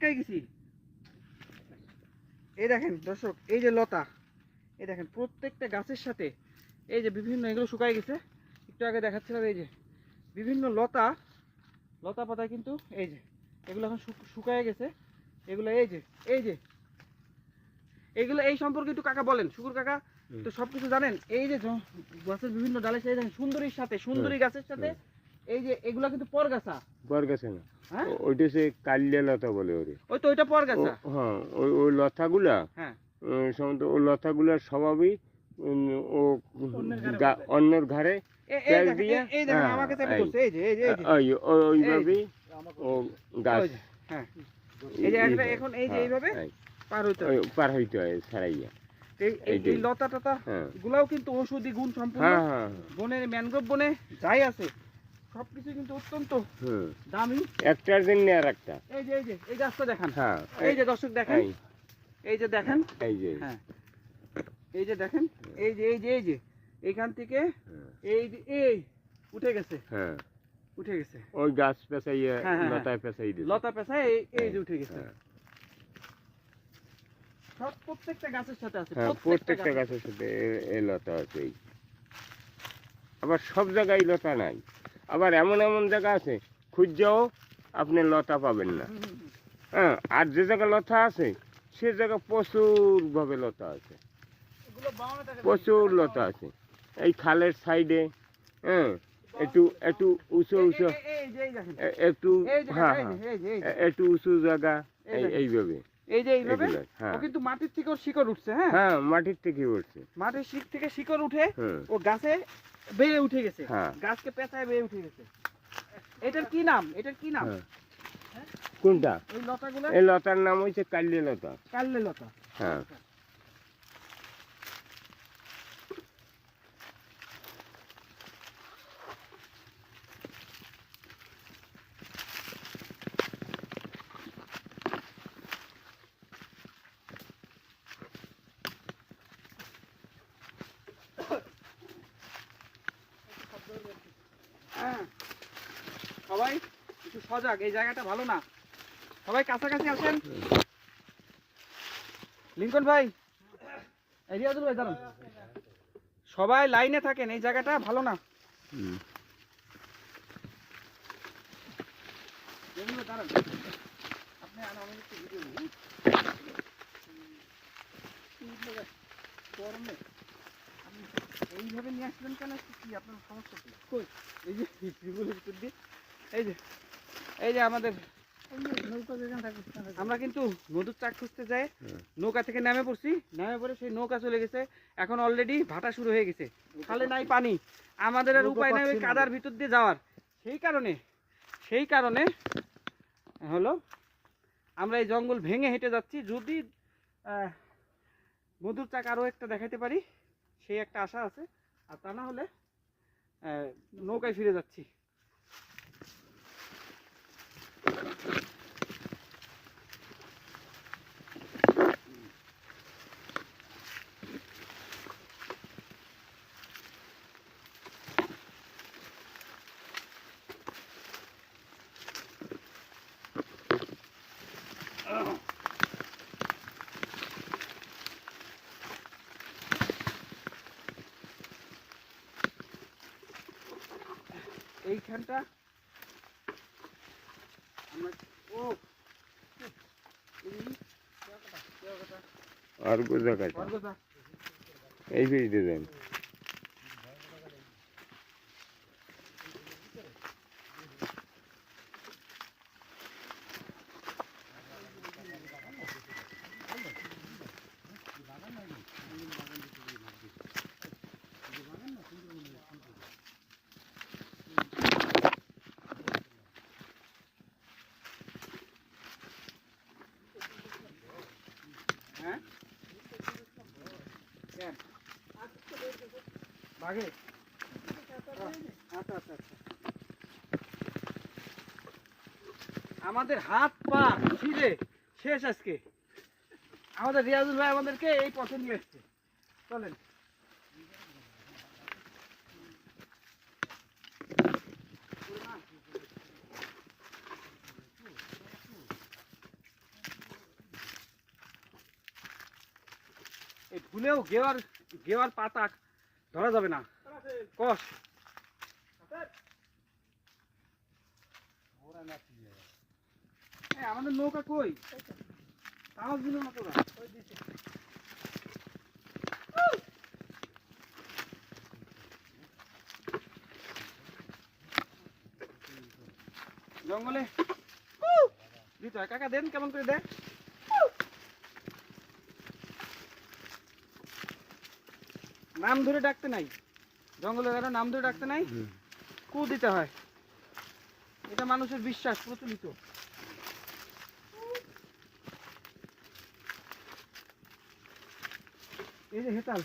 আটকাই গেছি। এই দেখেন দর্শক এই যে লতা এই দেখেন প্রত্যেকটা গাছের সাথে এই যে বিভিন্ন এগুলো শুকাই গেছে। একটু আগে দেখাচ্ছিলাম এই যে বিভিন্ন লতা লতা পাতা কিন্তু এই যে এগুলো এখন শুক- শুকায় গেছে। এগুলো এই যে এই যে এগুলো এই সম্পর্কে একটু কাকা বলেন। শুকুর কাকা তো সবকিছু জানেন? এই যে গাছের বিভিন্ন ডালের সাথে সুন্দরীর সাথে সুন্দরী গাছের সাথে এই যে এগুলা কিন্তু পরগাছা। বর গেছে না। হ্যাঁ? ওইটা সে কালিয়া লতা বলে ওরে। ওই তো ওইটা পরগাছা। হ্যাঁ ওই ওই লতাগুলা হ্যাঁ। ওই লতাগুলার স্বভাবই ও অন্যের ঘরে এ- তেল দিয়ে? এই- এই দেখেন আমাকে চাপে এই। যে এই যে ওই ওই- ওইভাবেই ও গাছ। হ্যাঁ। এই যে ই- ই আসবে। এখন এই যে এইভাবে পার হইতে পার হইতে হয় ছাড়াইয়া। এই এই- এইটাই। এই লতা টতা গুলাও কিন্তু ঔষধি গুণ সম্পূর্ণ। হ্যাঁ হ্যাঁ। বনের ম্যানগ্রোভ বনে যাই আছে সবকিছু কিন্তু অত্যন্ত দামি। একটার জন্য আর একটা। এই যে এই যে এই গাছটা দেখান। হ্যাঁ এই যে দর্শক দেখেন। এই। যে দেখেন। এই যে। হ্যাঁ। এই যে দেখেন এই যে এই যে এই যে। এইখান থেকে হ্যাঁ, এই এই উঠে গেছে। হ্যাঁ। উঠে গেছে। ওই গাছ হ্যাঁ, হ্যাঁ, লতায় দিল লতা পেশায় এই যে উঠে গেছে। সব প্রত্যেকটা গাছের সাথে আছে প্রত্যেকটা গাছের সাথে এই লতা আছে। আবার সব জায়গায় লতা নাই। আবার এমন এমন জায়গা আছে খুঁজেও আপনি লতা পাবেন না। হ্যাঁ আর যে জায়গায় লতা আছে সে জায়গায় প্রচুর ভাবে লতা আছে। এগুলো 52 টাকা প্রচুর লতা আছে। এই খালের সাইডে হ্যাঁ একটু একটু উঁচু উঁচু একটু হ্যাঁ হ্যাঁ একটু উঁচু জায়গা এই এই এইভাবে। এই যে এইভাবে? হ্যাঁ। ও কিন্তু মাটির থেকে শিকড় উঠছে হ্যাঁ? হ্যাঁ মাটির থেকে উঠছে। মাটির শিক থেকে শিকড় উঠে হ্যাঁ। ও গাছে বেয়ে উঠে গেছে। হ্যাঁ। গাছকে পেঁচায় বেড়ে উঠে গেছে। এটার কি নাম? এটার কি নাম? হ্যাঁ। কোনটা? এই লতাগুলো? এই লতার নাম হইছে কাল্লি লতা। কাল্লে লতা। হ্যাঁ। সবাই একটু সজাগ এই জায়গাটা ভালো না। সবাই কাছাকাছি আসেন। লিঙ্কন ভাই রিয়াজুল ভাই দাঁড়ান। সবাই লাইনে থাকেন এই জায়গাটা ভালো না। দাঁড়ান। আপনি আর আমি একটু ভিডিও গরমে। আপনি এইভাবে নিয়ে আসলেন কেন? কি আপনার সমস্যা কি? কই? এই যে ত্রিপুলের ভিতর দিয়ে এই যে এই যে আমাদের আমরা কিন্তু নদীর চাক খুঁজতে যাই নৌকা থেকে নামে পড়ছি নামে পড়ে সেই নৌকা চলে গেছে। এখন অলরেডি ভাটা শুরু হয়ে গেছে। খালে নাই পানি। আমাদের আর উপায় নাই ওই কাদার ভিতর দিয়ে যাওয়ার। সেই কারণে সেই কারণে হলো আমরা এই জঙ্গল ভেঙে হেঁটে যাচ্ছি। যদি মধুর চাক আরও একটা দেখাতে পারি সেই একটা আশা আছে। আর তা না হলে নৌকায় ফিরে যাচ্ছি। এইখানটা আমরা ও আর গোজা কাটা এই ফিস ডিজাইন আগে। আমাদের হাত পা ছিঁড়ে শেষ আজকে। আমাদের রিয়াজুল ভাই আমাদেরকে এই পথে নিয়ে এসছে। চলেন। এই ভুলেও গেওয়ার গেওয়ার পাতা ধরা যাবে না। কষ আমাদের নৌকা কই? তাও দিল না তোরা। জঙ্গলে। দিতে কাকা দেন, কেমন করে দেন নাম ধরে ডাকতে নাই। জঙ্গলে কারও নাম ধরে ডাকতে নাই। কু দিতে হয়। এটা মানুষের বিশ্বাস প্রচলিত। এই যে হেতাল।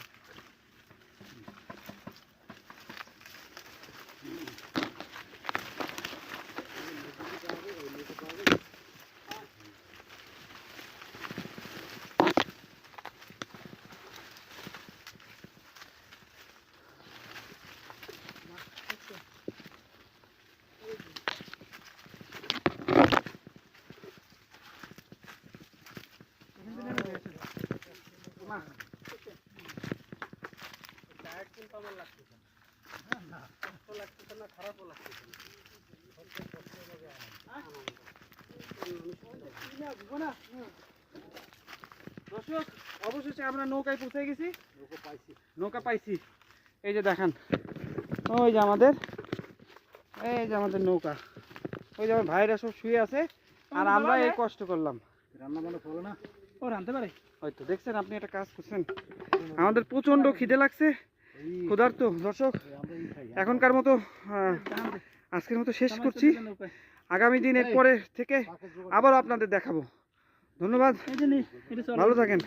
দর্শক অবশেষে আমরা নৌকায় পৌঁছে গেছি। নৌকা পাইছি। এই যে দেখেন ওই যে আমাদের এই যে আমাদের নৌকা। ওই যে আমার ভাইরা সব শুয়ে আছে আর আমরা এই কষ্ট করলাম। রান্না বান্না চলে না? ও রানতে পারে? হয়তো দেখছেন আপনি একটা কাজ করছেন? আমাদের প্রচণ্ড খিদে লাগছে। ক্ষুধার্ত দর্শক এখনকার মতো আজকের মতো শেষ করছি। আগামী দিন এর পরে থেকে আবার আপনাদের দেখাবো। ধন্যবাদ। ভালো থাকেন।